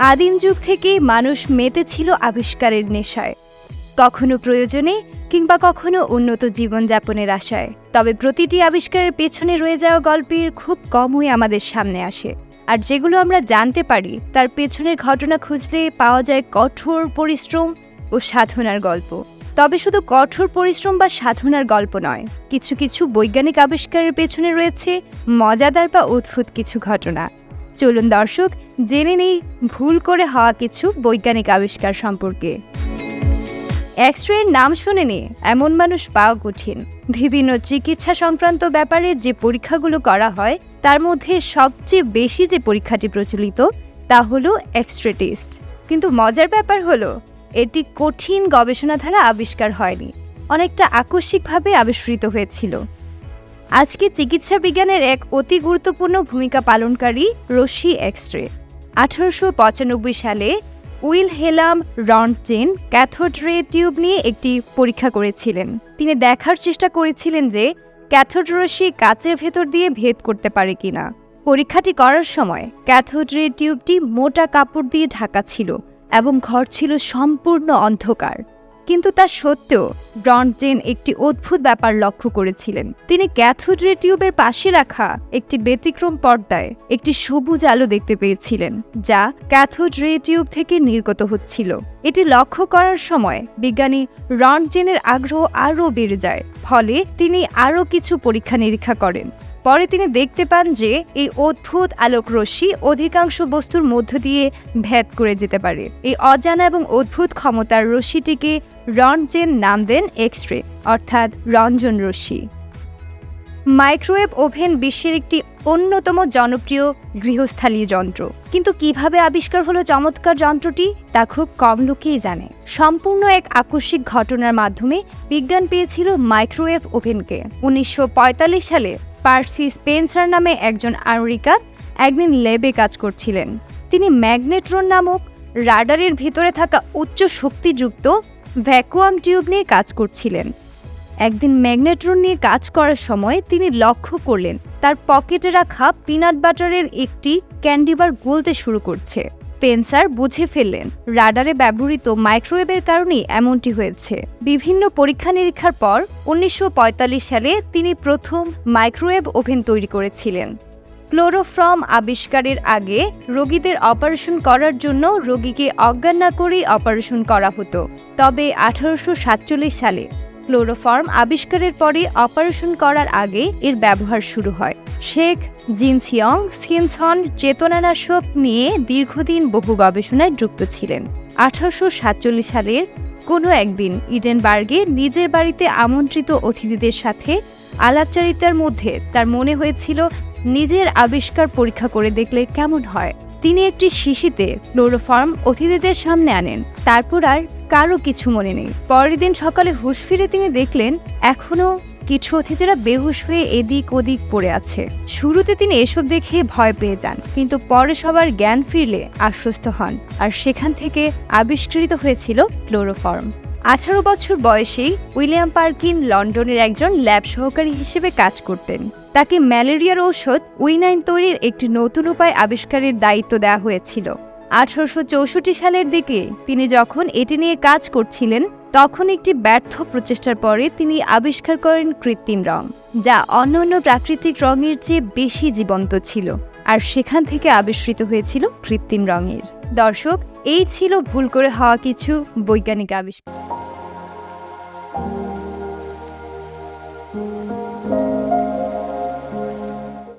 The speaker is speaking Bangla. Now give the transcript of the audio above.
আদিম যুগ থেকে মানুষ মেতেছিল আবিষ্কারের নেশায়। কখনো প্রয়োজনে কিংবা কখনো উন্নত জীবনযাপনের আশায়। তবে প্রতিটি আবিষ্কারের পেছনে রয়ে যাওয়া গল্পের খুব কমই আমাদের সামনে আসে। আর যেগুলো আমরা জানতে পারি, তার পেছনের ঘটনা খুঁজলে পাওয়া যায় কঠোর পরিশ্রম ও সাধনার গল্প। তবে শুধু কঠোর পরিশ্রম বা সাধনার গল্প নয়, কিছু কিছু বৈজ্ঞানিক আবিষ্কারের পেছনে রয়েছে মজাদার বা অদ্ভুত কিছু ঘটনা। চলুন দর্শক, জেনে নেই ভুল করে হওয়া কিছু বৈজ্ঞানিক আবিষ্কার সম্পর্কে। এক্স রের নাম শুনে শুনেনি এমন মানুষ পাওয়া কঠিন। বিভিন্ন চিকিৎসা সংক্রান্ত ব্যাপারে যে পরীক্ষাগুলো করা হয়, তার মধ্যে সবচেয়ে বেশি যে পরীক্ষাটি প্রচলিত, তা হলো এক্স রে টেস্ট কিন্তু মজার ব্যাপার হলো, এটি কঠিন গবেষণা দ্বারা আবিষ্কার হয়নি। অনেকটা আকস্মিকভাবে আবিষ্কৃত হয়েছিল। আজকে চিকিৎসা বিজ্ঞানের এক অতি গুরুত্বপূর্ণ ভূমিকা পালনকারী রশ্মি এক্স রে আঠারোশো পঁচানব্বই সালে Wilhelm Roentgen cathode ray tube নিয়ে একটি পরীক্ষা করেছিলেন। তিনি দেখার চেষ্টা করেছিলেন যে ক্যাথোড রশ্মি কাচের ভেতর দিয়ে ভেদ করতে পারে কিনা। পরীক্ষাটি করার সময় ক্যাথোড রে টিউবটি মোটা কাপড় দিয়ে ঢাকা ছিল এবং ঘর ছিল সম্পূর্ণ অন্ধকার। কিন্তু তা সত্ত্বেও ব্রন্টজেন একটি অদ্ভুত ব্যাপার লক্ষ্য করেছিলেন। তিনি ক্যাথোড রে টিউবের পাশে রাখা একটি ব্যতিক্রম পর্দায় একটি সবুজ আলো দেখতে পেয়েছিলেন, যা ক্যাথোড রে টিউব থেকে নির্গত হচ্ছিল। এটি লক্ষ্য করার সময় বিজ্ঞানী রন্টজেনের আগ্রহ আরও বেড়ে যায়, ফলে তিনি আরও কিছু পরীক্ষা নিরীক্ষা করেন। পরে তিনি দেখতে পান যে এই অদ্ভুত আলোক রশ্মি অধিকাংশ বস্তুর মধ্য দিয়ে ভেদ করে যেতে পারে। এই অজানা এবং অদ্ভুত ক্ষমতার রশ্মিটিকে রন্টজেন নাম দেন এক্স রে অর্থাৎ রঞ্জন রশ্মি। মাইক্রোওয়েভ ওভেন বিশ্বের একটি অন্যতম জনপ্রিয় গৃহস্থালী যন্ত্র। কিন্তু কীভাবে আবিষ্কার হলো চমৎকার যন্ত্রটি, তা খুব কম লোকেই জানে। সম্পূর্ণ এক আকস্মিক ঘটনার মাধ্যমে বিজ্ঞান পেয়েছিল মাইক্রোওয়েভ ওভেনকে। উনিশশো পঁয়তাল্লিশ সালে পার্সি স্পেন্সার নামে একজন আমেরিকান একদিন ল্যাবে কাজ করছিলেন। তিনি ম্যাগনেট্রন নামক রাডারের ভিতরে থাকা উচ্চ শক্তিযুক্ত ভ্যাকুয়াম টিউব নিয়ে কাজ করছিলেন। একদিন ম্যাগনেট্রন নিয়ে কাজ করার সময় তিনি লক্ষ্য করলেন, তার পকেটে রাখা পিনাট বাটারের একটি ক্যান্ডিবার গলতে শুরু করছে। পেন্সার বুঝে ফেললেন। রাডারে ব্যবহৃত মাইক্রোওয়েভের কারণেই এমনটি হয়েছে। বিভিন্ন পরীক্ষা নিরীক্ষার পর উনিশশো পঁয়তাল্লিশ সালে তিনি প্রথম মাইক্রোওয়েভ ওভেন তৈরি করেছিলেন। ক্লোরোফ্রম আবিষ্কারের আগে রোগীদের অপারেশন করার জন্য রোগীকে অজ্ঞান না করেই অপারেশন করা হতো। তবে আঠারোশো সাতচল্লিশ সালে ক্লোরোফর্ম আবিষ্কারের পরে অপারেশন করার আগে এর ব্যবহার শুরু হয়। শেখ জিনসিয়ং সিমসন চেতনানাশক নিয়ে দীর্ঘদিন বহু গবেষণায় যুক্ত ছিলেন। আঠারোশো সাতচল্লিশ সালের কোনো একদিন ইডেনবার্গে নিজের বাড়িতে আমন্ত্রিত অতিথিদের সাথে আলাপচারিতার মধ্যে তার মনে হয়েছিল, নিজের আবিষ্কার পরীক্ষা করে দেখলে কেমন হয়। তিনি একটি শিশিতে ক্লোরোফর্ম অতিথিদের সামনে আনেন, তারপর আর কারও কিছু মনে নেই। পরের দিন সকালে হুঁশ ফিরে তিনি দেখলেন এখনও কিছু অতিথিরা বেহুশ হয়ে এদিক ওদিক পড়ে আছে। শুরুতে তিনি এসব দেখে ভয় পেয়ে যান, কিন্তু পরে সবার জ্ঞান ফিরলে আশ্বস্ত হন আর সেখান থেকে আবিষ্কৃত হয়েছিল ক্লোরোফর্ম। আঠারো বছর বয়সেই উইলিয়াম পার্কিন লন্ডনের একজন ল্যাব সহকারী হিসেবে কাজ করতেন। তাকে ম্যালেরিয়ার ঔষধ উইনাইন তৈরির একটি নতুন উপায় আবিষ্কারের দায়িত্ব দেওয়া হয়েছিল। আঠারোশো চৌষট্টি সালের দিকে তিনি যখন এটি নিয়ে কাজ করছিলেন তখন একটি ব্যর্থ প্রচেষ্টার পরে তিনি আবিষ্কার করেন কৃত্রিম রং, যা অন্যান্য প্রাকৃতিক রঙের চেয়ে বেশি জীবন্ত ছিল, আর সেখান থেকে আবিষ্কৃত হয়েছিল কৃত্রিম রঙের। দর্শক, এই ছিল ভুল করে হওয়া কিছু বৈজ্ঞানিক আবিষ্কার।